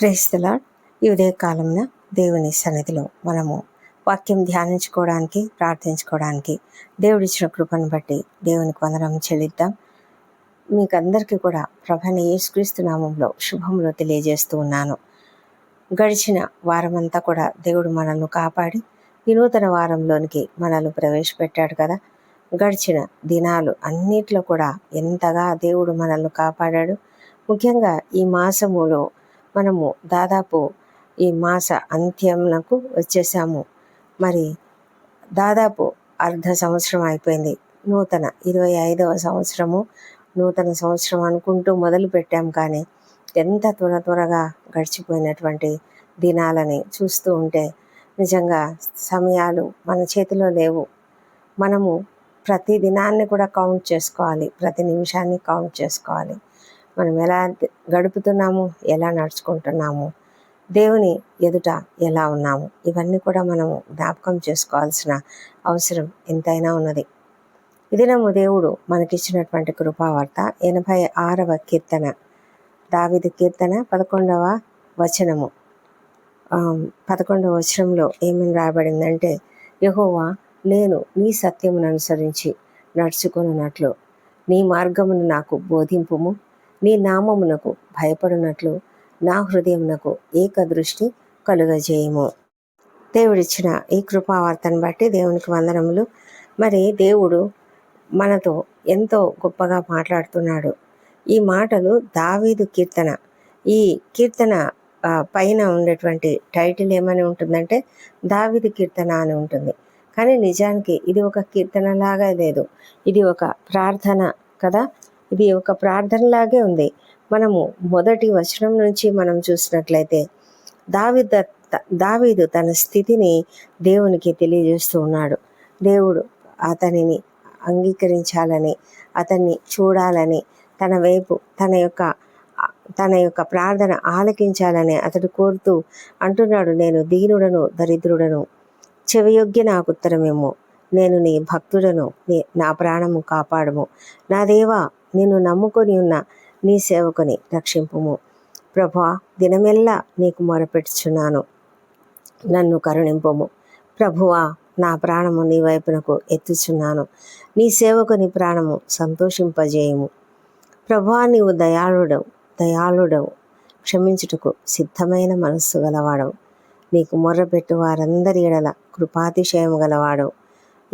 ప్రేస్తలా ఈ ఉదయ కాలంలో దేవుని సన్నిధిలో మనము వాక్యం ధ్యానించుకోవడానికి ప్రార్థించుకోవడానికి దేవుడిచ్చిన కృపను బట్టి దేవునికి వందనం చెల్లిద్దాం. మీకు అందరికీ కూడా ప్రభని యేసుక్రీస్తు నామంలో శుభములు తెలియజేస్తూ ఉన్నాను. గడిచిన వారమంతా కూడా దేవుడు మనల్ని కాపాడి ఈ నూతన వారంలోనికి మనల్ని ప్రవేశపెట్టాడు కదా. గడిచిన దినాలు అన్నిట్లో కూడా ఎంతగా దేవుడు మనల్ని కాపాడాడు. ముఖ్యంగా ఈ మాసములో మనము దాదాపు ఈ మాస అంత్యంలకు వచ్చేసాము. మరి దాదాపు అర్ధ సంవత్సరం అయిపోయింది. నూతన ఇరవై ఐదవ సంవత్సరము నూతన సంవత్సరం అనుకుంటూ మొదలు పెట్టాం కానీ ఎంత త్వర త్వరగా గడిచిపోయినటువంటి దినాలని చూస్తూ ఉంటే నిజంగా సమయాలు మన చేతిలో లేవు. మనము ప్రతి దినాన్ని కూడా కౌంట్ చేసుకోవాలి. ప్రతి నిమిషాన్ని కౌంట్ చేసుకోవాలి. మనం ఎలా గడుపుతున్నాము ఎలా నడుచుకుంటున్నాము దేవుని ఎదుట ఎలా ఉన్నాము ఇవన్నీ కూడా మనము జ్ఞాపకం చేసుకోవాల్సిన అవసరం ఎంతైనా ఉన్నది. ఇదినము దేవుడు మనకిచ్చినటువంటి కృపావార్త ఎనభై ఆరవ కీర్తన దావిది కీర్తన పదకొండవ వచనము. పదకొండవ వచనంలో ఏమని రాయబడిందంటే యహోవా నేను నీ సత్యమును అనుసరించి నడుచుకున్నట్లు నీ మార్గమును నాకు బోధింపుము. నీ నామమునకు భయపడినట్లు నా హృదయమునకు ఏకదృష్టి కలుగజేయము. దేవుడిచ్చిన ఈ కృపావార్తను బట్టి దేవునికి వందనములు. మరి దేవుడు మనతో ఎంతో గొప్పగా మాట్లాడుతున్నాడు. ఈ మాటలు దావీదు కీర్తన. ఈ కీర్తన పైన ఉండేటువంటి టైటిల్ ఏమని ఉంటుందంటే దావీదు కీర్తన అని ఉంటుంది. కానీ నిజానికి ఇది ఒక కీర్తన లాగా లేదు. ఇది ఒక ప్రార్థన కదా. ఇది ఒక ప్రార్థనలాగే ఉంది. మనము మొదటి వచనం నుంచి మనం చూసినట్లయితే దావిద దావీదు తన స్థితిని దేవునికి తెలియజేస్తూ ఉన్నాడు. దేవుడు అతనిని అంగీకరించాలని అతన్ని చూడాలని తన వైపు తన యొక్క తన యొక్క ప్రార్థన ఆలకించాలని అతడు కోరుతూ అంటున్నాడు నేను దీనుడను దరిద్రుడను చెవియొగ్గి నాకు ఉత్తరమేమో నేను నీ భక్తుడను నీ నా ప్రాణము కాపాడము. నా దేవా నేను నమ్ముకొని ఉన్న నీ సేవకుని రక్షింపుము. ప్రభా దినమెల్లా నీకు మొరపెట్టుచున్నాను. నన్ను కరుణింపుము. ప్రభువా నా ప్రాణము నీ వైపునకు ఎత్తుచున్నాను. నీ సేవకుని ప్రాణము సంతోషింపజేయము. ప్రభా నీవు దయాళుడవు దయాళుడవు. క్షమించుటకు సిద్ధమైన మనస్సు గలవాడవు. నీకు మొర్రపెట్టు వారందరి ఎడల కృపాతిశయము గలవాడవు.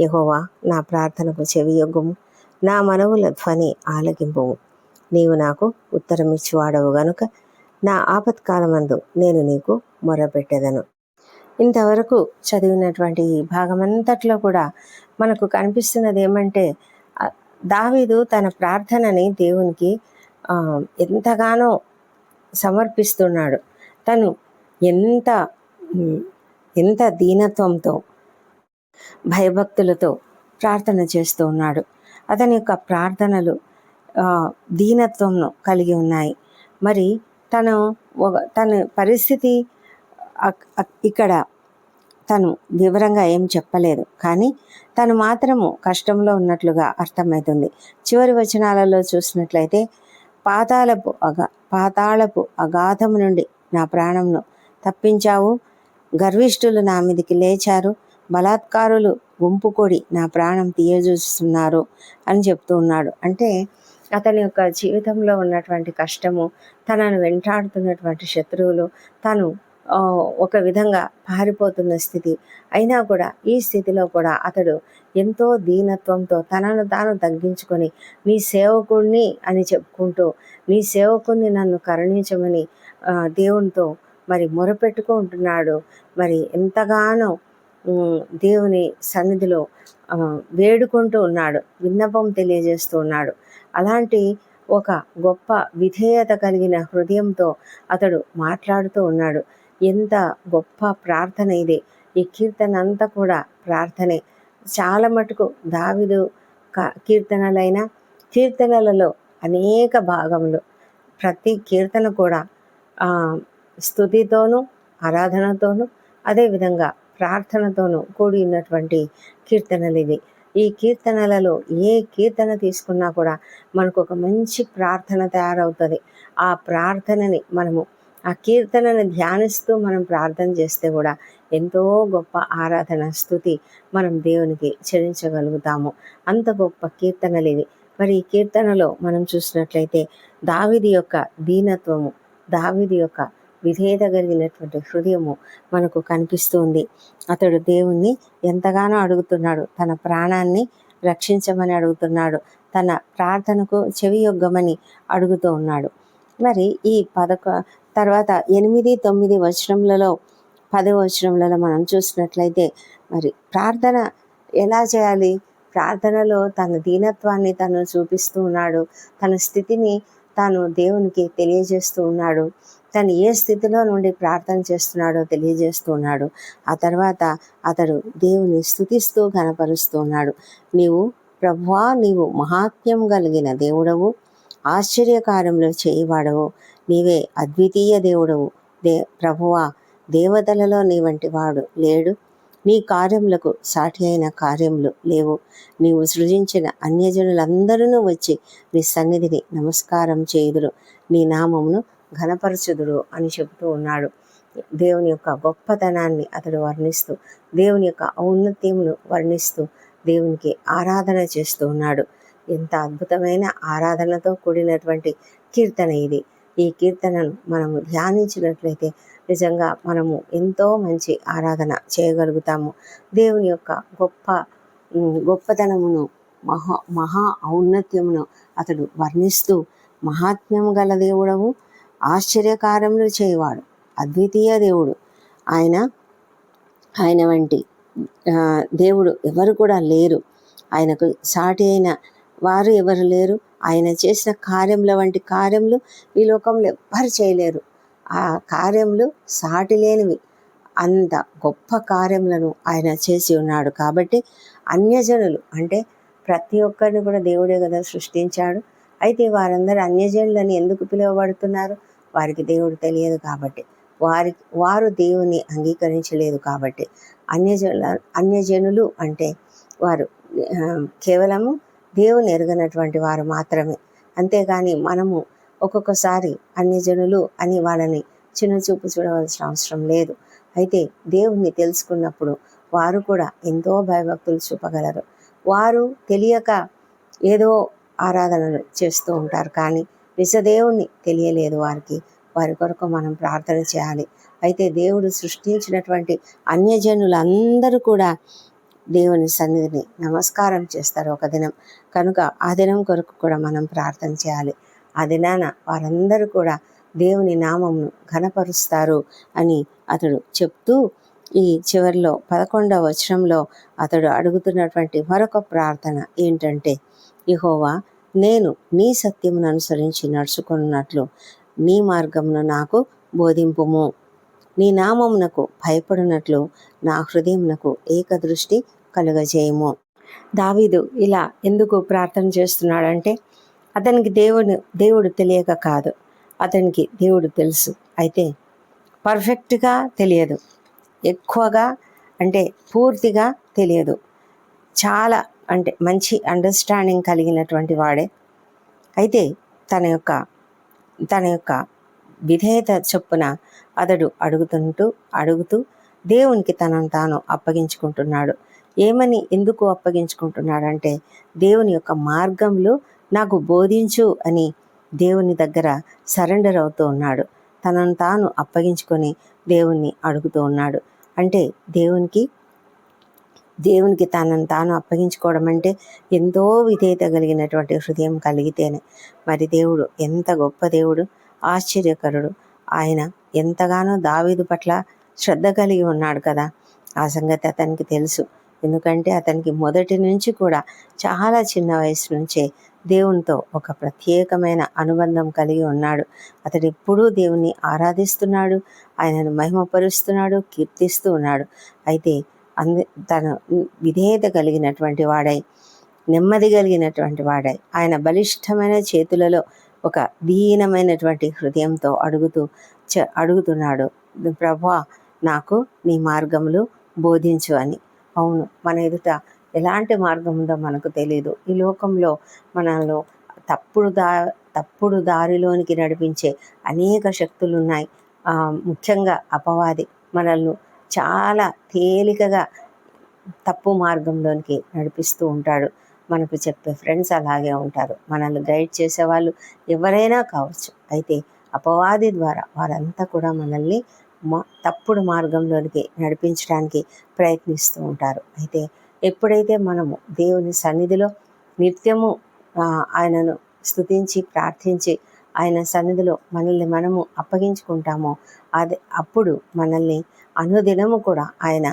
యహోవా నా ప్రార్థనకు చెవియొగ్గుము. నా మనవుల ధ్వని ఆలకింపుము. నీవు నాకు ఉత్తరమిచ్చివాడవు గనుక నా ఆపత్కాలమందు నేను నీకు మొరపెట్టెదను. ఇంతవరకు చదివినటువంటి ఈ భాగమంతట్లో కూడా మనకు కనిపిస్తున్నది ఏమంటే దావీదు తన ప్రార్థనని దేవునికి ఎంతగానో సమర్పిస్తున్నాడు. తను ఎంత ఎంత దీనత్వంతో భయభక్తులతో ప్రార్థన చేస్తూ ఉన్నాడు. అతని యొక్క ప్రార్థనలు దీనత్వంను కలిగి ఉన్నాయి. మరి తను తన పరిస్థితి ఇక్కడ తను వివరంగా ఏం చెప్పలేదు. కానీ తను మాత్రము కష్టంలో ఉన్నట్లుగా అర్థమవుతుంది. చివరి వచనాలలో చూసినట్లయితే పాతాళపు అగా పాతాళపు అగాధము నుండి నా ప్రాణంను తప్పించావు. గర్విష్ఠులు నా మీదకి లేచారు. బలాత్కారులు గుంపు కొడి నా ప్రాణం తీయజూస్తున్నారు అని చెప్తూ ఉన్నాడు. అంటే అతని యొక్క జీవితంలో ఉన్నటువంటి కష్టము తనను వెంటాడుతున్నటువంటి శత్రువులు తను ఒక విధంగా పారిపోతున్న స్థితి. అయినా కూడా ఈ స్థితిలో కూడా అతడు ఎంతో దీనత్వంతో తనను తాను తగ్గించుకొని నీ సేవకుణ్ణి అని చెప్పుకుంటూ నీ సేవకుణ్ణి నన్ను కరుణించమని దేవునితో మరి మొరపెట్టుకుంటున్నాడు. మరి ఎంతగానో దేవుని సన్నిధిలో వేడుకుంటూ ఉన్నాడు. విన్నపం తెలియజేస్తూ ఉన్నాడు. అలాంటి ఒక గొప్ప విధేయత కలిగిన హృదయంతో అతడు మాట్లాడుతూ ఉన్నాడు. ఎంత గొప్ప ప్రార్థన ఇది. ఈ కీర్తన అంతా కూడా ప్రార్థనే. చాలా మటుకు దావిదు కీర్తనలైన కీర్తనలలో అనేక భాగములు. ప్రతి కీర్తన కూడా స్థుతితోనూ ఆరాధనతోనూ అదేవిధంగా ప్రార్థనతోనూ కూడి ఉన్నటువంటి కీర్తనలు ఇవి ఈ కీర్తనలలో ఏ కీర్తన తీసుకున్నా కూడా మనకు ఒక మంచి ప్రార్థన తయారవుతుంది. ఆ ప్రార్థనని మనము ఆ కీర్తనని ధ్యానిస్తూ మనం ప్రార్థన చేస్తే కూడా ఎంతో గొప్ప ఆరాధన స్థుతి మనం దేవునికి చెల్లించగలుగుతాము. అంత గొప్ప కీర్తనలు ఇవి మరి ఈ కీర్తనలో మనం చూసినట్లయితే దావిది యొక్క దీనత్వము దావిది యొక్క విధేయత కలిగినటువంటి హృదయము మనకు కనిపిస్తుంది. అతడు దేవుణ్ణి ఎంతగానో అడుగుతున్నాడు. తన ప్రాణాన్ని రక్షించమని అడుగుతున్నాడు. తన ప్రార్థనకు చెవి యొగ్గమని అడుగుతూ ఉన్నాడు. మరి ఈ పదక తర్వాత ఎనిమిది తొమ్మిది వచనములలో పదవచనములలో మనం చూసినట్లయితే మరి ప్రార్థన ఎలా చేయాలి? ప్రార్థనలో తన దీనత్వాన్ని తను చూపిస్తూ ఉన్నాడు. తన స్థితిని తాను దేవునికి తెలియజేస్తూ ఉన్నాడు. తను ఏ స్థితిలో నుండి ప్రార్థన చేస్తున్నాడో తెలియజేస్తున్నాడు. ఆ తర్వాత అతడు దేవుని స్థుతిస్తూ కనపరుస్తున్నాడు నీవు ప్రభువా నీవు మహాత్మ్యం కలిగిన దేవుడవు. ఆశ్చర్యకార్యంలో చేయవాడవు. నీవే అద్వితీయ దేవుడవు. దే ప్రభువా దేవతలలో నీ వంటి వాడు లేడు. నీ కార్యములకు సాటి అయిన కార్యములు లేవు. నీవు సృజించిన అన్యజనులందరూ వచ్చి నీ సన్నిధిని నమస్కారం చేయుదురు. నీ నామమును ఘనపరచుదుడు అని చెబుతూ ఉన్నాడు. దేవుని యొక్క గొప్పతనాన్ని అతడు వర్ణిస్తూ దేవుని యొక్క ఔన్నత్యమును వర్ణిస్తూ దేవునికి ఆరాధన చేస్తూ ఉన్నాడు. ఎంత అద్భుతమైన ఆరాధనతో కూడినటువంటి కీర్తన ఇది. ఈ కీర్తనను మనము ధ్యానించినట్లయితే నిజంగా మనము ఎంతో మంచి ఆరాధన చేయగలుగుతాము. దేవుని యొక్క గొప్ప గొప్పతనమును మహా మహా ఔన్నత్యమును అతడు వర్ణిస్తూ మహాత్మ్యం గల దేవుడవు. ఆశ్చర్యకారములు చేయవాడు అద్వితీయ దేవుడు. ఆయన ఆయన వంటి దేవుడు ఎవరు కూడా లేరు. ఆయనకు సాటి అయిన వారు ఎవరు లేరు. ఆయన చేసిన కార్యముల వంటి కార్యములు ఈ లోకంలో ఎవ్వరు చేయలేరు. ఆ కార్యములు సాటి లేనివి. అంత గొప్ప కార్యములను ఆయన చేసి ఉన్నాడు. కాబట్టి అన్యజనులు అంటే ప్రతి ఒక్కరిని కూడా దేవుడే కదా సృష్టించాడు. అయితే వారందరూ అన్యజనులని ఎందుకు పిలువబడుతున్నారు? వారికి దేవుడు తెలియదు కాబట్టి. వారి వారు దేవుని అంగీకరించలేదు కాబట్టి. అన్యజనుల అన్యజనులు అంటే వారు కేవలము దేవుని ఎరగనటువంటి వారు మాత్రమే. అంతేగాని మనము ఒక్కొక్కసారి అన్యజనులు అని వాళ్ళని చిన్న చూపు చూడవలసిన అవసరం లేదు. అయితే దేవుణ్ణి తెలుసుకున్నప్పుడు వారు కూడా ఎంతో భయభక్తులు చూపగలరు. వారు తెలియక ఏదో ఆరాధనలు చేస్తూ ఉంటారు కానీ నిజదేవుణ్ణి తెలియలేదు వారికి. వారి కొరకు మనం ప్రార్థన చేయాలి. అయితే దేవుడు సృష్టించినటువంటి అన్యజనులందరూ కూడా దేవుని సన్నిధిని నమస్కారం చేస్తారు ఒక దినం. కనుక ఆ దినం కొరకు కూడా మనం ప్రార్థన చేయాలి. ఆ దినాన వారందరూ కూడా దేవుని నామంను ఘనపరుస్తారు అని అతడు చెప్తూ ఈ చివరిలో పదకొండవ వచనంలో అతడు అడుగుతున్నటువంటి మరొక ప్రార్థన ఏంటంటే ఇహోవా నేను నీ సత్యమును అనుసరించి నడుచుకున్నట్లు నీ మార్గమును నాకు బోధింపుము. నీ నామమునకు భయపడినట్లు నా హృదయమునకు ఏకదృష్టి కలుగజేయము. దావీదు ఇలా ఎందుకు ప్రార్థన చేస్తున్నాడంటే అతనికి దేవుడు దేవుడు తెలియక కాదు. అతనికి దేవుడు తెలుసు. అయితే పర్ఫెక్ట్గా తెలియదు. ఎక్కువగా అంటే పూర్తిగా తెలియదు. చాలా అంటే మంచి అండర్స్టాండింగ్ కలిగినటువంటి వాడే. అయితే తన యొక్క తన యొక్క విధేయత చొప్పున అతడు అడుగుతుంటూ అడుగుతూ దేవునికి తనను తాను అప్పగించుకుంటున్నాడు. ఏమని ఎందుకు అప్పగించుకుంటున్నాడంటే దేవుని యొక్క మార్గంలో నాకు బోధించు అని దేవుని దగ్గర సరెండర్ అవుతూ ఉన్నాడు. తనను తాను అప్పగించుకొని దేవుణ్ణి అడుగుతూ ఉన్నాడు. అంటే దేవునికి దేవునికి తనను తాను అప్పగించుకోవడం అంటే ఎంతో విధేయత కలిగినటువంటి హృదయం కలిగితేనే. మరి దేవుడు ఎంత గొప్ప దేవుడు ఆశ్చర్యకరుడు. ఆయన ఎంతగానో దావీదు పట్ల శ్రద్ధ కలిగి ఉన్నాడు కదా. ఆ సంగతి అతనికి తెలుసు. ఎందుకంటే అతనికి మొదటి నుంచి కూడా చాలా చిన్న వయసు నుంచే దేవునితో ఒక ప్రత్యేకమైన అనుబంధం కలిగి ఉన్నాడు. అతడు ఎప్పుడూ దేవుని ఆరాధిస్తున్నాడు. ఆయనను మహిమపరుస్తున్నాడు కీర్తిస్తూ ఉన్నాడు. అయితే అంది తను విధేయత కలిగినటువంటి వాడై నెమ్మది కలిగినటువంటి వాడై ఆయన బలిష్టమైన చేతులలో ఒక దీనమైనటువంటి హృదయంతో అడుగుతూ చ అడుగుతున్నాడు ప్రభా నాకు నీ మార్గములు బోధించు అని. అవును మన ఎదుట ఎలాంటి మార్గం ఉందో మనకు తెలియదు ఈ లోకంలో మనలో తప్పుడు దా తప్పుడు దారిలోనికి నడిపించే అనేక శక్తులు ఉన్నాయి ముఖ్యంగా అపవాది మనల్ని చాలా తేలికగా తప్పు మార్గంలోనికి నడిపిస్తూ ఉంటాడు. మనకు చెప్పే ఫ్రెండ్స్ అలాగే ఉంటారు. మనల్ని గైడ్ చేసేవాళ్ళు ఎవరైనా కావచ్చు. అయితే అపవాది ద్వారా వారంతా కూడా మనల్ని మా తప్పుడు మార్గంలోనికి నడిపించడానికి ప్రయత్నిస్తూ ఉంటారు. అయితే ఎప్పుడైతే మనము దేవుని సన్నిధిలో నిత్యము ఆయనను స్తుతించి ప్రార్థించి ఆయన సన్నిధిలో మనల్ని మనము అప్పగించుకుంటామో అది అప్పుడు మనల్ని అనుదినము కూడా ఆయన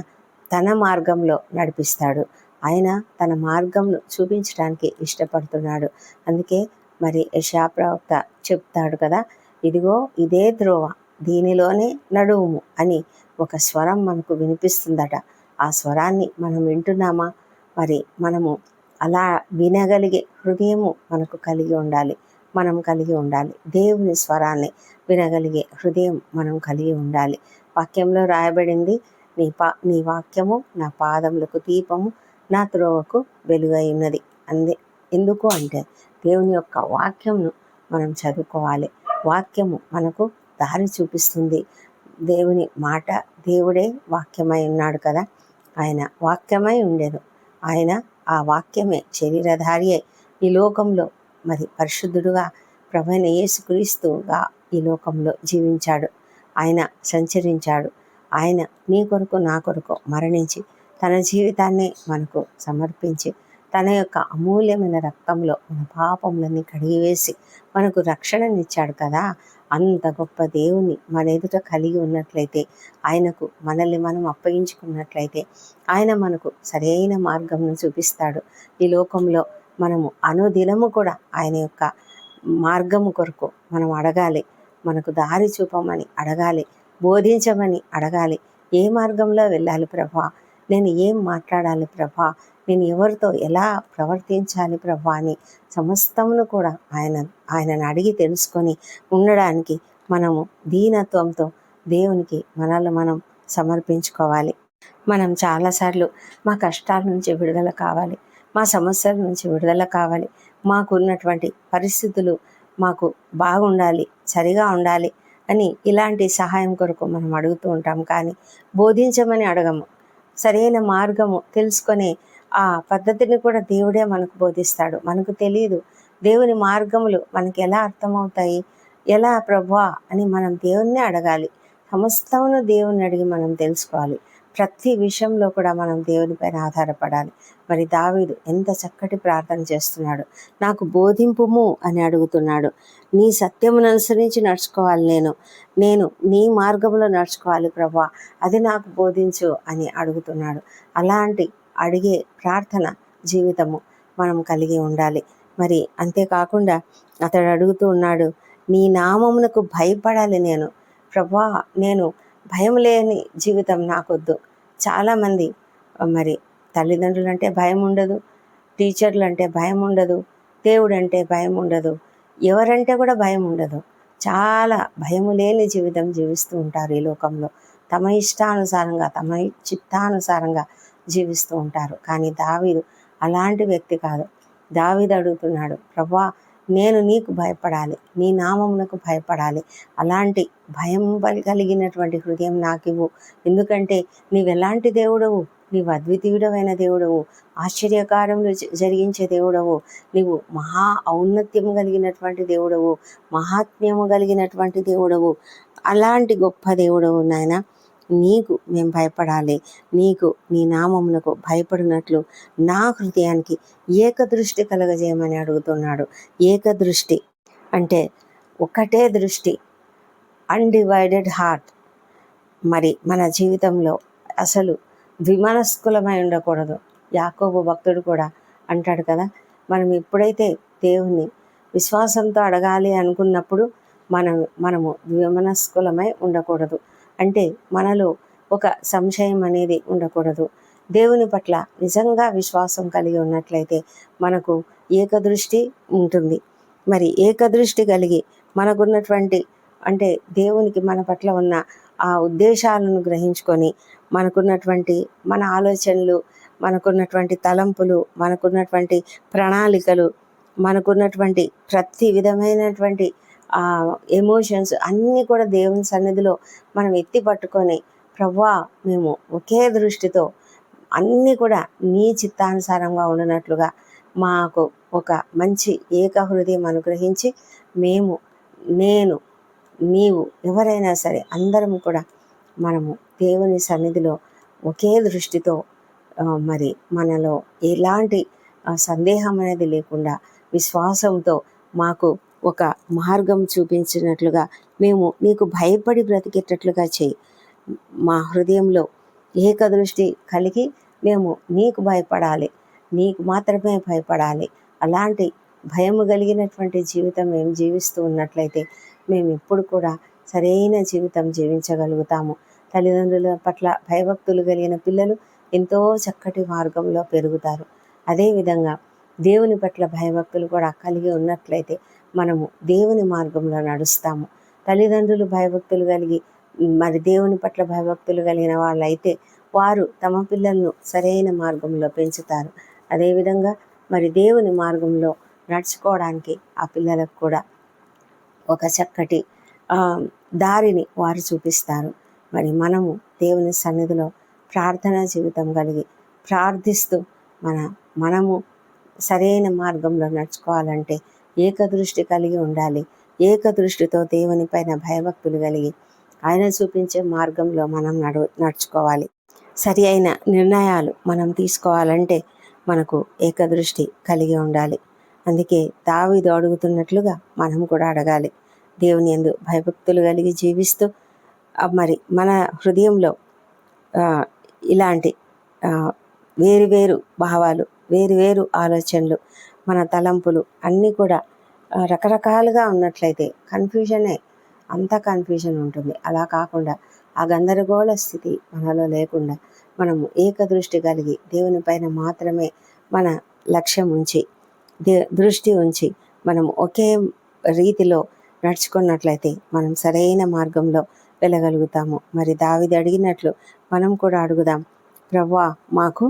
తన మార్గంలో నడిపిస్తాడు. ఆయన తన మార్గంను చూపించడానికి ఇష్టపడుతున్నాడు. అందుకే మరి యశాప్రవక్త చెప్తాడు కదా ఇదిగో ఇదే ధ్రువ దీనిలోనే నడువుము అని ఒక స్వరం మనకు వినిపిస్తుందట. ఆ స్వరాన్ని మనం వింటున్నామా? మరి మనము అలా వినగలిగే హృదయము మనకు కలిగి ఉండాలి. మనం కలిగి ఉండాలి. దేవుని స్వరాన్ని వినగలిగే హృదయం మనం కలిగి ఉండాలి. వాక్యంలో రాయబడింది. నీ పా నీ వాక్యము నా పాదములకు దీపము నా త్రోవకు వెలుగై ఉన్నది. అందే ఎందుకు అంటే దేవుని యొక్క వాక్యంను మనం చదువుకోవాలి. వాక్యము మనకు దారి చూపిస్తుంది. దేవుని మాట దేవుడే వాక్యమై ఉన్నాడు కదా. ఆయన వాక్యమై ఉండేను. ఆయన ఆ వాక్యమే శరీరధారి అయి ఈ లోకంలో మరి పరిశుద్ధుడుగా ప్రభైన యేసుక్రీస్తుగా ఈ లోకంలో జీవించాడు. ఆయన సంచరించాడు. ఆయన నీ కొరకు నా కొరకు మరణించి తన జీవితాన్ని మనకు సమర్పించి తన యొక్క అమూల్యమైన రక్తంలో మన పాపములన్నీ కడిగివేసి మనకు రక్షణనిచ్చాడు కదా. అంత గొప్ప దేవుని మన ఎదుట కలిగి ఉన్నట్లయితే ఆయనకు మనల్ని మనం అప్పగించుకున్నట్లయితే ఆయన మనకు సరైన మార్గంను చూపిస్తాడు. ఈ లోకంలో మనము అనుదినము కూడా ఆయన యొక్క మార్గము కొరకు మనం అడగాలి. మనకు దారి చూపమని అడగాలి బోధించమని అడగాలి. ఏ మార్గంలో వెళ్ళాలి ప్రభా? నేను ఏం మాట్లాడాలి ప్రభా? నేను ఎవరితో ఎలా ప్రవర్తించాలి ప్రభా అని సమస్తమును కూడా ఆయన ఆయనను అడిగి తెలుసుకొని ఉండడానికి మనము దీనత్వంతో దేవునికి మనల్ని మనం సమర్పించుకోవాలి. మనం చాలాసార్లు మా కష్టాల నుంచి విడుదల కావాలి మా సమస్యల నుంచి విడుదల కావాలి మాకు ఉన్నటువంటి పరిస్థితులు మాకు బాగుండాలి సరిగా ఉండాలి అని ఇలాంటి సహాయం కొరకు మనం అడుగుతూ ఉంటాం. కానీ బోధించమని అడగము. సరైన మార్గము తెలుసుకొని ఆ పద్ధతిని కూడా దేవుడే మనకు బోధిస్తాడు. మనకు తెలియదు దేవుని మార్గములు మనకి ఎలా అర్థమవుతాయి ఎలా ప్రభా అని మనం దేవుణ్ణి అడగాలి. సమస్తమును దేవుణ్ణి అడిగి మనం తెలుసుకోవాలి. ప్రతి విషయంలో కూడా మనం దేవునిపైన ఆధారపడాలి. మరి దావీదు ఎంత చక్కటి ప్రార్థన చేస్తున్నాడు. నాకు బోధింపుము అని అడుగుతున్నాడు. నీ సత్యమును అనుసరించి నడుచుకోవాలి నేను. నేను నీ మార్గంలో నడుచుకోవాలి ప్రభా. అది నాకు బోధించు అని అడుగుతున్నాడు. అలాంటి అడిగే ప్రార్థన జీవితము మనం కలిగి ఉండాలి. మరి అంతేకాకుండా అతడు అడుగుతూ ఉన్నాడు నీ నామమునకు భయపడాలి నేను. ప్రభా నేను భయం లేని జీవితం నాకొద్దు. చాలామంది మరి తల్లిదండ్రులు అంటే భయం ఉండదు టీచర్లు అంటే భయం ఉండదు దేవుడు అంటే భయం ఉండదు ఎవరంటే కూడా భయం ఉండదు. చాలా భయము లేని జీవితం జీవిస్తూ ఉంటారు ఈ లోకంలో. తమ ఇష్టానుసారంగా తమ చిత్తానుసారంగా జీవిస్తూ ఉంటారు. కానీ దావీదు అలాంటి వ్యక్తి కాదు. దావీదు అడుగుతున్నాడు ప్రభా నేను నీకు భయపడాలి. నీ నామమునకు భయపడాలి. అలాంటి భయం కలిగినటువంటి హృదయం నాకు ఇవ్వు ఎందుకంటే నీవు ఎలాంటి దేవుడవు? నీవు అద్వితీయుడమైన దేవుడవు. ఆశ్చర్యకారంలో జరిగించే దేవుడవు. నీవు మహా ఔన్నత్యము కలిగినటువంటి దేవుడవు. మహాత్మ్యము కలిగినటువంటి దేవుడవు. అలాంటి గొప్ప దేవుడవు నాయన. నీకు మేము భయపడాలి. నీకు నీ నామమునకు భయపడినట్లు నా హృదయానికి ఏకదృష్టి కలగజేయమని అడుగుతున్నాడు. ఏకదృష్టి అంటే ఒకటే దృష్టి అన్డివైడెడ్ హార్ట్ మరి మన జీవితంలో అసలు ద్విమనస్కులమై ఉండకూడదు. యాకోబు భక్తుడు కూడా అంటాడు కదా మనం ఎప్పుడైతే దేవుణ్ణి విశ్వాసంతో అడగాలి అనుకున్నప్పుడు మనం మనము ద్విమనస్కులమై ఉండకూడదు. అంటే మనలో ఒక సంశయం అనేది ఉండకూడదు. దేవుని పట్ల నిజంగా విశ్వాసం కలిగి ఉన్నట్లయితే మనకు ఏకదృష్టి ఉంటుంది. మరి ఏకదృష్టి కలిగి మనకున్నటువంటి అంటే దేవునికి మన పట్ల ఉన్న ఆ ఉద్దేశాలను గ్రహించుకొని మనకున్నటువంటి మన ఆలోచనలు మనకున్నటువంటి తలంపులు మనకున్నటువంటి ప్రణాళికలు మనకున్నటువంటి ప్రతి విధమైనటువంటి ఎమోషన్స్ అన్నీ కూడా దేవుని సన్నిధిలో మనం ఎత్తి పట్టుకొని ప్రవ్వా మేము ఒకే దృష్టితో అన్నీ కూడా నీ చిత్తానుసారంగా ఉండినట్లుగా మాకు ఒక మంచి ఏక హృదయం అనుగ్రహించి మేము నేను నీవు ఎవరైనా సరే అందరం కూడా మనము దేవుని సన్నిధిలో ఒకే దృష్టితో మరి మనలో ఎలాంటి సందేహం అనేది లేకుండా విశ్వాసంతో మాకు ఒక మార్గం చూపించినట్లుగా మేము నీకు భయపడి బ్రతికేటట్లుగా చేయి. మా హృదయంలో ఏక దృష్టి కలిగి మేము నీకు భయపడాలి. నీకు మాత్రమే భయపడాలి. అలాంటి భయము కలిగినటువంటి జీవితం మేము జీవిస్తూ ఉన్నట్లయితే మేము ఎప్పుడు కూడా సరైన జీవితం జీవించగలుగుతాము. తల్లిదండ్రుల పట్ల భయభక్తులు కలిగిన పిల్లలు ఎంతో చక్కటి మార్గంలో పెరుగుతారు. అదేవిధంగా దేవుని పట్ల భయభక్తులు కూడా కలిగి ఉన్నట్లయితే మనము దేవుని మార్గంలో నడుస్తాము. తల్లిదండ్రులు భయభక్తులు కలిగి మరి దేవుని పట్ల భయభక్తులు కలిగిన వాళ్ళైతే వారు తమ పిల్లలను సరైన మార్గంలో పెంచుతారు. అదేవిధంగా మరి దేవుని మార్గంలో నడుచుకోవడానికి ఆ పిల్లలకు కూడా ఒక చక్కటి దారిని వారు చూపిస్తారు. మరి మనము దేవుని సన్నిధిలో ప్రార్థనా జీవితం కలిగి ప్రార్థిస్తూ మన మనము సరైన మార్గంలో నడుచుకోవాలంటే ఏకదృష్టి కలిగి ఉండాలి. ఏకదృష్టితో దేవుని పైన భయభక్తులు కలిగి ఆయన చూపించే మార్గంలో మనం నడు నడుచుకోవాలి. సరి అయిన నిర్ణయాలు మనం తీసుకోవాలంటే మనకు ఏకదృష్టి కలిగి ఉండాలి. అందుకే దావిదు అడుగుతున్నట్లుగా మనం కూడా అడగాలి. దేవుని ఎందు భయభక్తులు కలిగి జీవిస్తూ మరి మన హృదయంలో ఇలాంటి వేరు వేరు భావాలు వేరు వేరు ఆలోచనలు మన తలంపులు అన్నీ కూడా రకరకాలుగా ఉన్నట్లయితే కన్ఫ్యూజనే అంత కన్ఫ్యూజన్ ఉంటుంది. అలా కాకుండా ఆ గందరగోళ స్థితి మనలో లేకుండా మనము ఏకదృష్టి కలిగి దేవుని పైన మాత్రమే మన లక్ష్యం ఉంచి దే దృష్టి ఉంచి మనం ఒకే రీతిలో నడుచుకున్నట్లయితే మనం సరైన మార్గంలో వెళ్ళగలుగుతాము. మరి దావిది అడిగినట్లు మనం కూడా అడుగుదాం ప్రవ్వా మాకు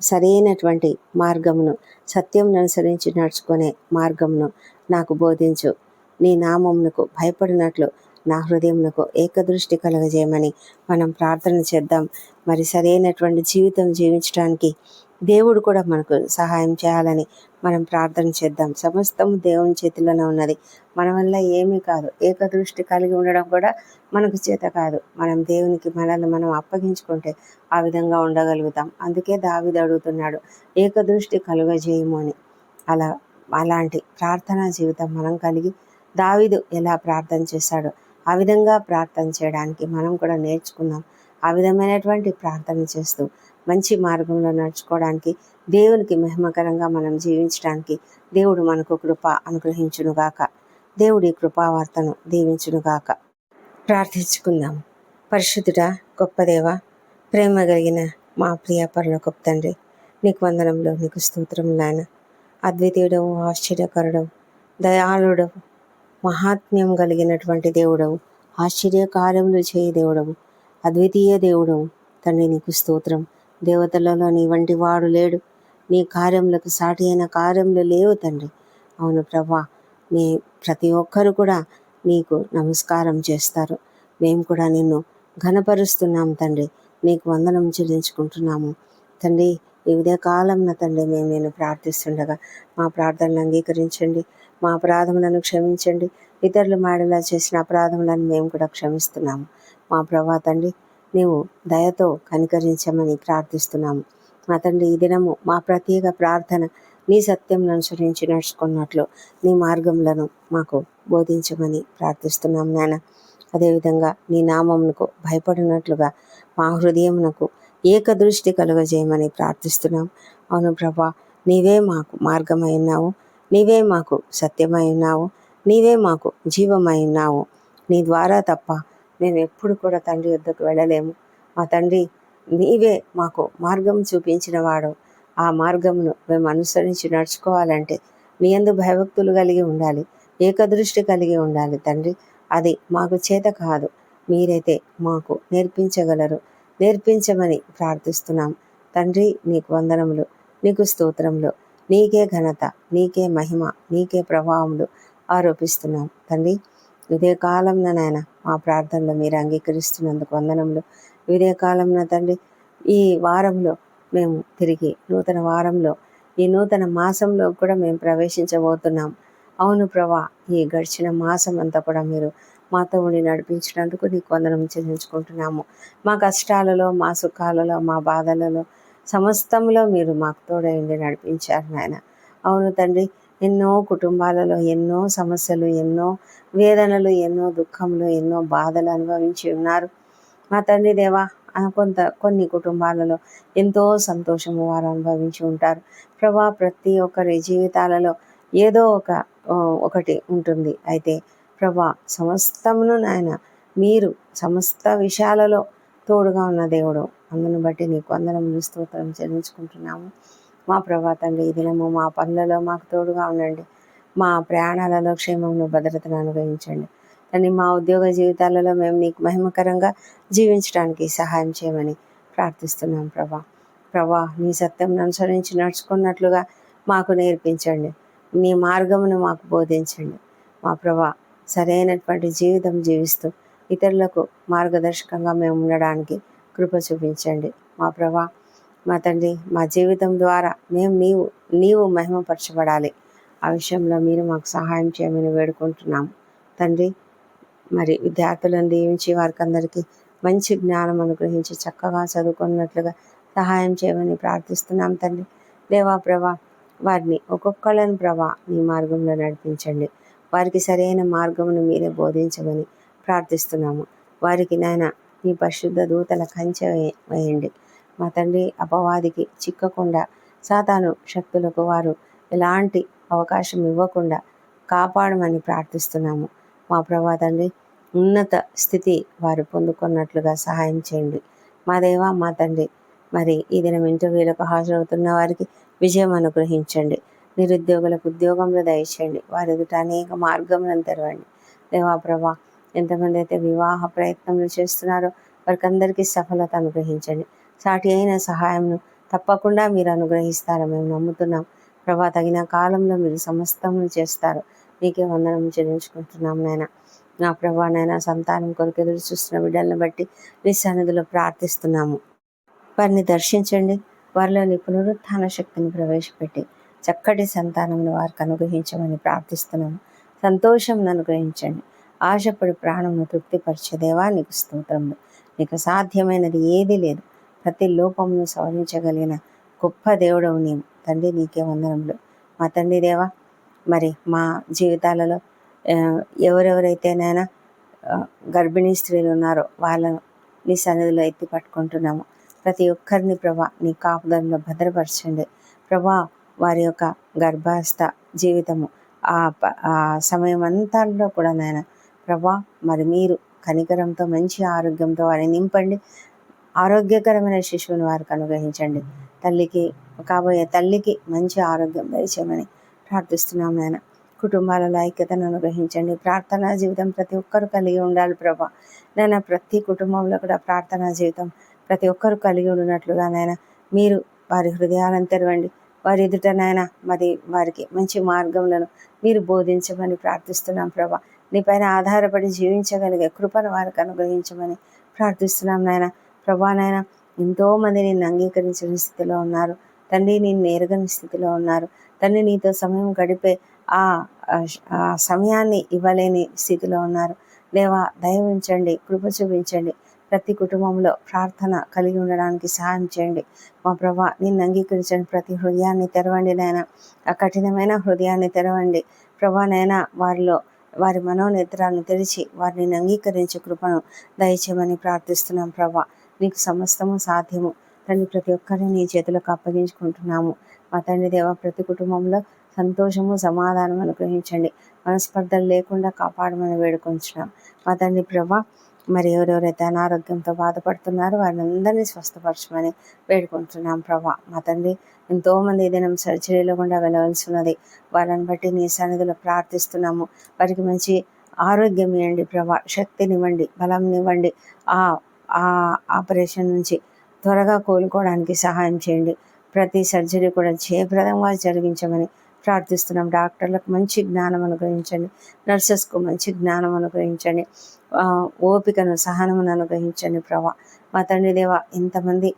సరైనటువంటి మార్గమును సత్యంను అనుసరించి నడుచుకునే మార్గమును నాకు బోధించు. నీ నామమునకు భయపడినట్లు నా హృదయమునకు ఏకదృష్టి కలగజేయమని మనం ప్రార్థన చేద్దాం. మరి సరైనటువంటి జీవితం జీవించడానికి దేవుడు కూడా మనకు సహాయం చేయాలని మనం ప్రార్థన చేద్దాం. సమస్తం దేవుని చేతిలోనే ఉన్నది. మన వల్ల ఏమీ కాదు. ఏకదృష్టి కలిగి ఉండడం కూడా మనకు చేత కాదు. మనం దేవునికి మనల్ని మనం అప్పగించుకుంటే ఆ విధంగా ఉండగలుగుతాం. అందుకే దావిది అడుగుతున్నాడు ఏకదృష్టి కలుగజేయము అని. అలా అలాంటి ప్రార్థనా జీవితం మనం కలిగి దావిదు ఎలా ప్రార్థన చేశాడో ఆ విధంగా ప్రార్థన చేయడానికి మనం కూడా నేర్చుకున్నాం. ఆ విధమైనటువంటి ప్రార్థన చేస్తూ మంచి మార్గంలో నడుచుకోవడానికి దేవునికి మహిమకరంగా మనం జీవించడానికి దేవుడు మనకు కృప అనుగ్రహించునుగాక. దేవుడి కృపావార్తను దీవించునుగాక. ప్రార్థించుకుందాం. పరిశుద్ధుడ గొప్ప దేవ ప్రేమ కలిగిన మా ప్రియ పరలోకపు తండ్రి నీకు వందనంలో నీకు స్తోత్రం నాయన. అద్వితీయుడవు ఆశ్చర్యకరుడవు దయాళుడవు మహాత్మ్యం కలిగినటువంటి దేవుడవు ఆశ్చర్య కార్యములు చేయి దేవుడవు అద్వితీయ దేవుడవు తండ్రి నీకు స్తోత్రం. దేవతలలో నీ వంటి వాడు లేడు. నీ కార్యములకు సాటి అయిన కార్యములు లేవు తండ్రి. అవును ప్రభా నీ ప్రతి ఒక్కరు కూడా నీకు నమస్కారం చేస్తారు. మేము కూడా నిన్ను ఘనపరుస్తున్నాం తండ్రి. నీకు వందనం చెల్లించుకుంటున్నాము. తండ్రి ఈ ఉదయ కాలంన తండ్రి మేము నేను ప్రార్థిస్తుండగా మా ప్రార్థనలు అంగీకరించండి. మా అపరాధములను క్షమించండి. ఇతరులు మాడేలా చేసిన అపరాధములను మేము కూడా క్షమిస్తున్నాము. మా ప్రభా తండ్రి నీవు దయతో కనికరించమని ప్రార్థిస్తున్నాము. మా తండ్రి ఈ దినము మా ప్రత్యేక ప్రార్థన నీ సత్యం అనుసరించి నడుచుకున్నట్లు నీ మార్గములను మాకు బోధించమని ప్రార్థిస్తున్నాం నాయన. అదేవిధంగా నీ నామమునకు భయపడినట్లుగా మా హృదయమునకు ఏకదృష్టి కలుగజేయమని ప్రార్థిస్తున్నాం అవును ప్రభా నీవే మాకు మార్గమై ఉన్నావు నీవే మాకు సత్యమై ఉన్నావు నీవే మాకు జీవమై ఉన్నావు. నీ ద్వారా తప్ప మేము ఎప్పుడు కూడా తండ్రి వద్దకు వెళ్ళలేము. మా తండ్రి నీవే మాకు మార్గం చూపించిన వాడు. ఆ మార్గమును మేము అనుసరించి నడుచుకోవాలంటే నీ అందు భయభక్తులు కలిగి ఉండాలి. ఏకదృష్టి కలిగి ఉండాలి తండ్రి. అది మాకు చేత కాదు. మీరైతే మాకు నేర్పించగలరు. నేర్పించమని ప్రార్థిస్తున్నాం. తండ్రి నీకు వందనములు నీకు స్తోత్రములు నీకే ఘనత నీకే మహిమ నీకే ప్రభావములు ఆరోపిస్తున్నాం. తండ్రి ఇదే కాలంలో నాయన మా ప్రార్థనలో మీరు అంగీకరిస్తున్నందుకు వందనములు. ఇదే కాలంలో తండ్రి ఈ వారంలో మేము తిరిగి నూతన వారంలో ఈ నూతన మాసంలో కూడా మేము ప్రవేశించబోతున్నాం. అవును ప్రభా ఈ గడిచిన మాసం అంతా కూడా మీరు మాతో ఉండి నడిపించినందుకు నీకు వందనం చెల్లించుకుంటున్నాము. మా కష్టాలలో మా సుఖాలలో మా బాధలలో సమస్తంలో మీరు మాకు తోడైండి నడిపించారు నాయన. అవును తండ్రి ఎన్నో కుటుంబాలలో ఎన్నో సమస్యలు ఎన్నో వేదనలు ఎన్నో దుఃఖములు ఎన్నో బాధలు అనుభవించి ఉన్నారు. మా తండ్రి దేవా కొంత కొన్ని కుటుంబాలలో ఎంతో సంతోషము వారు అనుభవించి ఉంటారు. ప్రభా ప్రతి ఒక్కరి జీవితాలలో ఏదో ఒక ఒకటి ఉంటుంది. అయితే ప్రభా సమస్తమును నాయన మీరు సమస్త విషయాలలో తోడుగా ఉన్న దేవుడు. అందును బట్టి నీకు అందరం స్తోత్రం చెల్లించుకుంటున్నాము. మా ప్రభా తండ్రి ఈ దినము మా పనులలో మాకు తోడుగా ఉండండి. మా ప్రయాణాలలో క్షేమంలో భద్రతను అనుగ్రహించండి. తండ్రి మా ఉద్యోగ జీవితాలలో మేము నీకు మహిమకరంగా జీవించడానికి సహాయం చేయమని ప్రార్థిస్తున్నాం ప్రభా. ప్రభా నీ సత్యం అనుసరించి నడుచుకున్నట్లుగా మాకు నేర్పించండి. నీ మార్గమును మాకు బోధించండి. మా ప్రభా సరైనటువంటి జీవితం జీవిస్తూ ఇతరులకు మార్గదర్శకంగా మేము ఉండడానికి కృప చూపించండి. మా ప్రభా మా తండ్రి మా జీవితం ద్వారా మేము నీవు నీవు మహిమపరచబడాలి. ఆ విషయంలో మీరు మాకు సహాయం చేయమని వేడుకుంటున్నాము. తండ్రి మరి విద్యార్థులను దీవించి వారికి అందరికీ మంచి జ్ఞానం అనుగ్రహించి చక్కగా చదువుకున్నట్లుగా సహాయం చేయమని ప్రార్థిస్తున్నాం తండ్రి. దేవా ప్రభా వారిని ఒక్కొక్కళ్ళని ప్రభా మీ మార్గంలో నడిపించండి. వారికి సరైన మార్గమును మీరే బోధించమని ప్రార్థిస్తున్నాము. వారికి నాయన మీ పరిశుద్ధ దూతల కంచె వేయ- వేయండి. మా తండ్రి అపవాదికి చిక్కకుండా సాతాను శక్తులకు వారు ఎలాంటి అవకాశం ఇవ్వకుండా కాపాడమని ప్రార్థిస్తున్నాము. మా ప్రభా తండ్రి ఉన్నత స్థితి వారు పొందుకున్నట్లుగా సహాయం చేయండి. మా దేవా మా తండ్రి మరి ఈ దినం ఇంటర్వ్యూలకు హాజరవుతున్న వారికి విజయం అనుగ్రహించండి. నిరుద్యోగులకు ఉద్యోగంలో దయచేయండి. వారి ఎదుట అనేక మార్గములను తెరవండి. దేవా ప్రభా ఎంతమంది అయితే వివాహ ప్రయత్నములు చేస్తున్నారో వారికి అందరికీ సఫలత అనుగ్రహించండి. సాటి అయిన సహాయంను తప్పకుండా మీరు అనుగ్రహిస్తారని మేము నమ్ముతున్నాం. ప్రభా తగిన కాలంలో మీరు సమస్తము చేస్తారు. మీకే వందనం చెల్లించుకుంటున్నాం నాయన. నా ప్రభా నాయన సంతానం కొరకు ఎదురు చూస్తున్న బిడ్డలను బట్టి నీ సన్నిధిలో ప్రార్థిస్తున్నాము. వారిని దర్శించండి. వారిలోని పునరుత్థాన శక్తిని ప్రవేశపెట్టి చక్కటి సంతానంను వారికి అనుగ్రహించమని ప్రార్థిస్తున్నాము. సంతోషం అనుగ్రహించండి. ఆశపడి ప్రాణంను తృప్తిపరిచేదేవా నీకు స్తోత్రములు. నీకు సాధ్యమైనది ఏదీ లేదు. ప్రతి లోపమును సవరించగలిగిన గొప్ప దేవుడవు నీవు. తండ్రి నీకే వందనములు. మా తండ్రి దేవా మరి మా జీవితాలలో ఎవరెవరైతే ఎవరెవరైతేనైనా గర్భిణీ స్త్రీలు ఉన్నారో వాళ్ళను నీ సన్నిధిలో ఎత్తి పట్టుకుంటున్నాము. ప్రతి ఒక్కరిని ప్రభా నీ కాపుదలలో భద్రపరచండి. ప్రభా వారి యొక్క గర్భస్థ జీవితము ఆ ప- ఆ సమయం అంతాలో కూడా నాయన ప్రభా మరి మీరు కనికరంతో మంచి ఆరోగ్యంతో వారిని నింపండి. ఆరోగ్యకరమైన శిశువుని వారికి అనుగ్రహించండి. తల్లికి కాబోయే తల్లికి మంచి ఆరోగ్యం దయచేయమని ప్రార్థిస్తున్నాం నాయన. కుటుంబాలలో ఐక్యతను అనుగ్రహించండి. ప్రార్థనా జీవితం ప్రతి ఒక్కరు కలిగి ఉండాలి ప్రభా. నాయన ప్రతి కుటుంబంలో కూడా ప్రార్థనా జీవితం ప్రతి ఒక్కరు కలిగి ఉన్నట్లుగా నాయన. మీరు వారి హృదయాలను తెరవండి. వారి ఎదుట నాయన మరి వారికి మంచి మార్గములను మీరు బోధించమని ప్రార్థిస్తున్నాం ప్రభా. నీపైన ఆధారపడి జీవించగలిగే కృపను వారికి అనుగ్రహించమని ప్రార్థిస్తున్నాం నాయన. ప్రభా నాయన ఎంతో మంది నిన్ను అంగీకరించిన స్థితిలో ఉన్నారు. తండ్రి నిన్ను ఎరగని స్థితిలో ఉన్నారు. తండ్రి నీతో సమయం గడిపే ఆ సమయాన్ని ఇవ్వలేని స్థితిలో ఉన్నారు. దేవా దయవించండి కృప చూపించండి. ప్రతి కుటుంబంలో ప్రార్థన కలిగి ఉండడానికి సహాయం చేయండి. మా ప్రభా నిన్ను అంగీకరించండి ప్రతి హృదయాన్ని తెరవండి నాయన. ఆ కఠినమైన హృదయాన్ని తెరవండి. ప్రభా నైనా వారిలో వారి మనోనేత్రాలను తెరిచి వారిని అంగీకరించే కృపను దయచేయమని ప్రార్థిస్తున్నాం ప్రభా. నీకు సమస్తము సాధ్యము. తండ్రి ప్రతి ఒక్కరిని నీ చేతులకు అప్పగించుకుంటున్నాము. మా తండ్రి దేవ ప్రతి కుటుంబంలో సంతోషము సమాధానం అనుగ్రహించండి. మనస్పర్ధలు లేకుండా కాపాడమని వేడుకొంచున్నాం. మా తండ్రి ప్రభా మరి ఎవరెవరైతే అనారోగ్యంతో బాధపడుతున్నారో వారిని అందరినీ స్వస్థపరచమని వేడుకుంటున్నాం ప్రభా. మా తండ్రి ఎంతోమంది దినం సర్జరీలో గుండా వెళ్ళవలసి ఉన్నది. వారిని బట్టి నీ సన్నిధిలో ప్రార్థిస్తున్నాము. వారికి మంచి ఆరోగ్యం ఇవ్వండి ప్రభా. శక్తినివ్వండి బలంనివ్వండి. ఆ ఆ ఆపరేషన్ నుంచి త్వరగా కోలుకోవడానికి సహాయం చేయండి. ప్రతి సర్జరీ కూడా జయప్రదంగా జరిగించమని ప్రార్థిస్తున్నాం. డాక్టర్లకు మంచి జ్ఞానం అనుగ్రహించండి. నర్సెస్కు మంచి జ్ఞానం అనుగ్రహించండి. ఓపికను సహనమును అనుగ్రహించండి ప్రభా. మా తండ్రి దేవ ఇంతమంది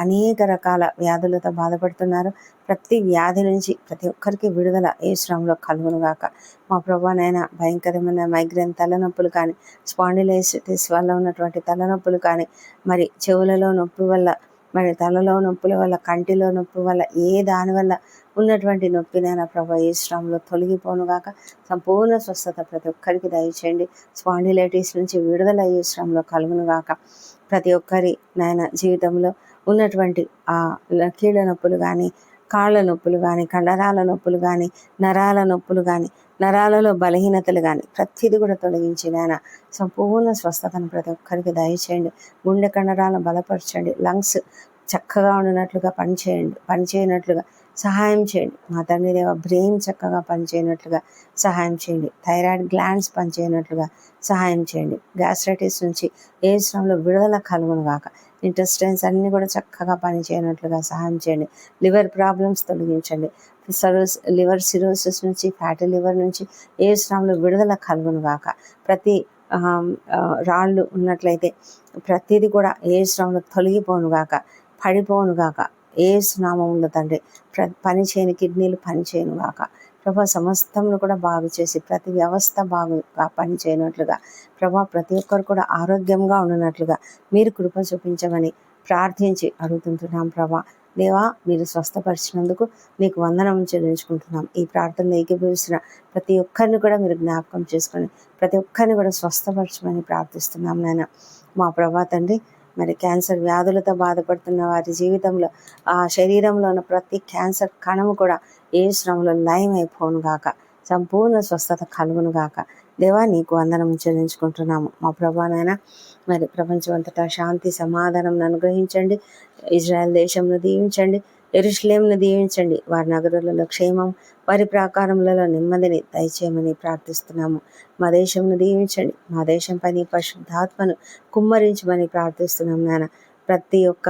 అనేక రకాల వ్యాధులతో బాధపడుతున్నారు. ప్రతి వ్యాధి నుంచి ప్రతి ఒక్కరికి విడుదల ఏ శ్రమంలో కలుగును గాక. మా ప్రభానైనా భయంకరమైన మైగ్రేన్ తలనొప్పులు కానీ స్పాండిలైసిటిస్ వల్ల ఉన్నటువంటి తలనొప్పులు కానీ మరి చెవులలో నొప్పి వల్ల మరి తలలో నొప్పుల వల్ల కంటిలో నొప్పి వల్ల ఏ దాని వల్ల ఉన్నటువంటి నొప్పినైనా ప్రభా ఏ శ్రమంలో తొలగిపోను గాక. సంపూర్ణ స్వస్థత ప్రతి ఒక్కరికి దయచేయండి. స్పాండిలైటిస్ నుంచి విడుదల అయ్యే శ్రమంలో కలుగును గాక. ప్రతి ఒక్కరి నాయన జీవితంలో ఉన్నటువంటి ఆ కీళ్ళ నొప్పులు కానీ కాళ్ళ నొప్పులు కానీ కండరాల నొప్పులు కానీ నరాల నొప్పులు కానీ నరాలలో బలహీనతలు కానీ ప్రతిదీ కూడా తొలగించి నాయన సంపూర్ణ స్వస్థతను ప్రతి ఒక్కరికి దయచేయండి. గుండె కండరాలను బలపరచండి. లంగ్స్ చక్కగా ఉండినట్లుగా పనిచేయండి పనిచేయనట్లుగా సహాయం చేయండి. మా తండ్రి దేవ బ్రెయిన్ చక్కగా పనిచేయనట్లుగా సహాయం చేయండి. థైరాయిడ్ గ్లాండ్స్ పనిచేయనట్లుగా సహాయం చేయండి. గ్యాస్ట్రైటిస్ నుంచి ఏ శ్రమంలో విడుదల కలుగును గాక ఇంటెస్టైన్స్ అన్నీ కూడా చక్కగా పనిచేయనట్లుగా సహాయం చేయండి. లివర్ ప్రాబ్లమ్స్ తొలగించండి. సరోస్ లివర్ సిరోసిస్ నుంచి ఫ్యాటీ లివర్ నుంచి ఏ శ్రమంలో విడుదల కలుగును గాక ప్రతి రాళ్ళు ఉన్నట్లయితే ప్రతిదీ కూడా ఏ శ్రమంలో తొలగిపోను గాక పడిపోను గాక ఏ నామములో తండ్రి. ప్ర పని చేయని కిడ్నీలు పని చేయను కాక ప్రభా సమస్తమును కూడా బాగు చేసి ప్రతి వ్యవస్థ బాగుగా పనిచేయనట్లుగా ప్రభా ప్రతి ఒక్కరు కూడా ఆరోగ్యంగా ఉండనట్లుగా మీరు కృప చూపించమని ప్రార్థించి అడుగుతుంటున్నాం ప్రభా. దేవా మీరు స్వస్థపరిచినందుకు మీకు వందనం చెల్లించుకుంటున్నాం. ఈ ప్రార్థన ఏకీభవిస్తున్న ప్రతి ఒక్కరిని కూడా మీరు జ్ఞాపకం చేసుకొని ప్రతి ఒక్కరిని కూడా స్వస్థపరచమని ప్రార్థిస్తున్నాం నాయన. మా ప్రభా తండ్రి మరి క్యాన్సర్ వ్యాధులతో బాధపడుతున్న వారి జీవితంలో ఆ శరీరంలో ఉన్న ప్రతి క్యాన్సర్ కణము కూడా ఏ శ్రమలో లయం అయిపోను గాక. సంపూర్ణ స్వస్థత కలుగును గాక. దేవా నీకు వందనం చెల్లించుకుంటున్నాము. మా ప్రభానైనా మరి ప్రపంచమంతటా శాంతి సమాధానం అనుగ్రహించండి ఇజ్రాయెల్ దేశంను దీవించండి. ఎరుషులేంను దీవించండి. వారి నగరులలో క్షేమం వారి ప్రాకారములలో నెమ్మదిని దయచేయమని ప్రార్థిస్తున్నాము. మా దేశంను దీవించండి. మా దేశం పని పరిశుద్ధాత్మను కుమ్మరించమని ప్రార్థిస్తున్నాం నాన్న ప్రతి ఒక్క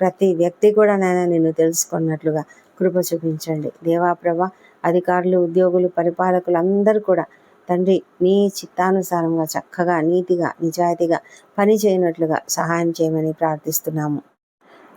ప్రతి వ్యక్తి కూడా నాయన నిన్ను తెలుసుకున్నట్లుగా కృప చూపించండి. దేవా ప్రభ అధికారులు ఉద్యోగులు పరిపాలకులు అందరూ కూడా తండ్రి నీ చిత్తానుసారంగా చక్కగా నీతిగా నిజాయితీగా పని చేయనట్లుగా సహాయం చేయమని ప్రార్థిస్తున్నాము.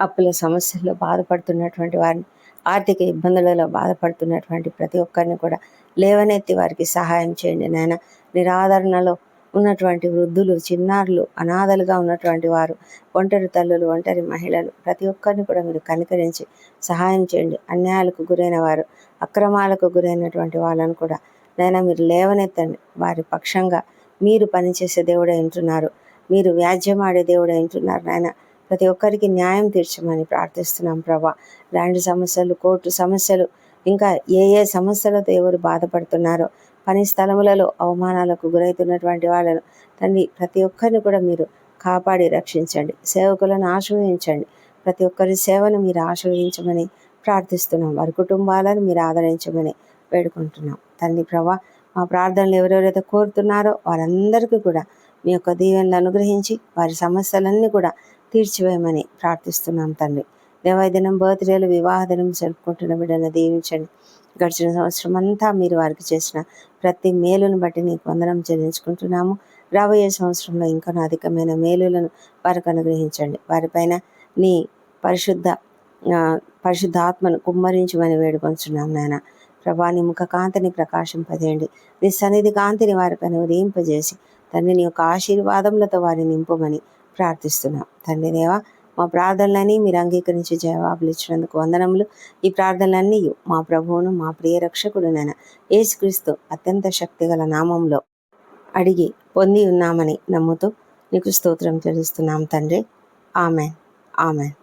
అప్పుల సమస్యల్లో బాధపడుతున్నటువంటి వారిని ఆర్థిక ఇబ్బందులలో బాధపడుతున్నటువంటి ప్రతి ఒక్కరిని కూడా లేవనెత్తి వారికి సహాయం చేయండి నాయన. నిరాదరణలో ఉన్నటువంటి వృద్ధులు చిన్నారులు అనాథలుగా ఉన్నటువంటి వారు ఒంటరి తల్లులు ఒంటరి మహిళలు ప్రతి ఒక్కరిని కూడా మీరు కనికరించి సహాయం చేయండి. అన్యాయాలకు గురైన వారు అక్రమాలకు గురైనటువంటి వాళ్ళను కూడా నైనా మీరు లేవనెత్తండి. వారి పక్షంగా మీరు పనిచేసే దేవుడే వింటున్నారు మీరు వ్యాజ్యమాడే దేవుడే వింటున్నారు నాయన. ప్రతి ఒక్కరికి న్యాయం తీర్చమని ప్రార్థిస్తున్నాం ప్రభా. ల్యాండ్ సమస్యలు కోర్టు సమస్యలు ఇంకా ఏ ఏ సమస్యలతో ఎవరు బాధపడుతున్నారో పని స్థలములలో అవమానాలకు గురవుతున్నటువంటి వాళ్ళను తండ్రి ప్రతి ఒక్కరిని కూడా మీరు కాపాడి రక్షించండి. సేవకులను ఆశ్రయించండి. ప్రతి ఒక్కరి సేవను మీరు ఆశ్రయించమని ప్రార్థిస్తున్నాం. వారి కుటుంబాలను మీరు ఆదరించమని వేడుకుంటున్నాం. తండ్రి ప్రభా మా ప్రార్థనలు ఎవరెవరైతే కోరుతున్నారో వారందరికీ కూడా మీ యొక్క దీవెనలు అనుగ్రహించి వారి సమస్యలన్నీ కూడా తీర్చివేయమని ప్రార్థిస్తున్నాం తండ్రి. దేవాయిదినం బర్త్డేలు వివాహ దినం జరుపుకుంటున్న బిడ్డను దీవించండి. గడిచిన సంవత్సరం అంతా మీరు వారికి చేసిన ప్రతి మేలును బట్టి నీకు వందనం చెల్లించుకుంటున్నాము. రాబోయే సంవత్సరంలో ఇంకా అధికమైన మేలులను వారికి అనుగ్రహించండి. వారిపైన నీ పరిశుద్ధ పరిశుద్ధాత్మను కుమ్మరించమని వేడుకొంచున్నాం నాయన. ప్రభా నీ ముఖ కాంతిని ప్రకాశింపజేయండి. నీ సన్నిధి కాంతిని వారిపైన ఉదయింపజేసి తండ్రి నీ యొక్క ఆశీర్వాదములతో వారిని నింపమని ప్రార్థిస్తున్నాం. తండ్రి దేవా మా ప్రార్థనలన్నీ మీరు అంగీకరించి జవాబులు ఇచ్చినందుకు వందనములు. ఈ ప్రార్థనలన్నీ మా ప్రభువును మా ప్రియ రక్షకుడునైన యేసుక్రీస్తు అత్యంత శక్తిగల నామంలో అడిగి పొంది ఉన్నామని నమ్ముతూ నీకు స్తోత్రం చెల్లిస్తున్నాం తండ్రి. ఆమెన్. ఆమెన్.